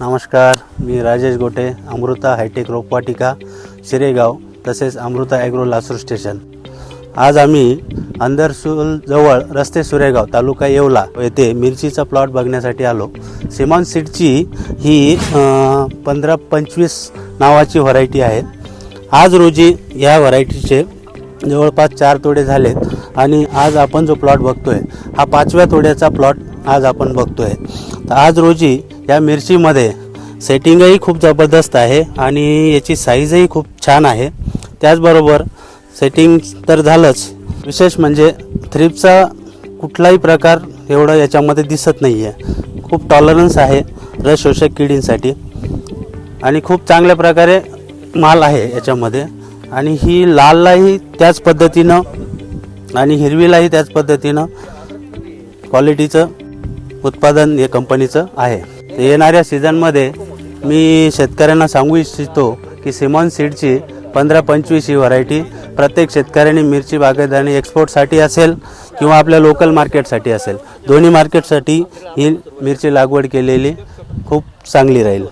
नमस्कार मी राजेश गोटे अमृता हायटेक रोपवाटिका शिरेगाव तसेच अमृता ॲग्रो लासूर स्टेशन. आज आम्ही अंदरसूलजवळ रस्ते सुरेगाव तालुका येवला येथे मिरचीचा प्लॉट बघण्यासाठी आलो. सिमॉन सीडची ही पंधरा पंचवीस नावाची व्हरायटी आहे. आज रोजी या व्हरायटीचे जवळपास चार तोडे झालेत आणि आज आपण जो प्लॉट बघतोय हा पाचव्या तोड्याचा प्लॉट आज आपण बघतोय. तर आज रोजी या मिरचीमध्ये सेटिंगही खूप जबरदस्त आहे आणि याची साईजही खूप छान आहे. त्याचबरोबर सेटिंग तर झालंच. विशेष म्हणजे थ्रिपचा कुठलाही प्रकार एवढा याच्यामध्ये दिसत नाही आहे खूप टॉलरन्स आहे रस शोषक किडींसाठी. आणि खूप चांगल्या प्रकारे माल आहे याच्यामध्ये. आणि ही लाललाही त्याच पद्धतीनं आणि हिरवीलाही त्याच पद्धतीनं क्वालिटीचं उत्पादन या कंपनीचं आहे. येणाऱ्या सीझनमध्ये मी शेतकऱ्यांना सांगू इच्छितो की सिमॉन सीडची पंधरा पंचवीस ही व्हरायटी प्रत्येक शेतकऱ्याने मिरची बागायतदारी एक्सपोर्टसाठी असेल किंवा आपल्या लोकल मार्केटसाठी असेल. दोन्ही मार्केटसाठी ही मिरची लागवड केलेली खूप चांगली राहील.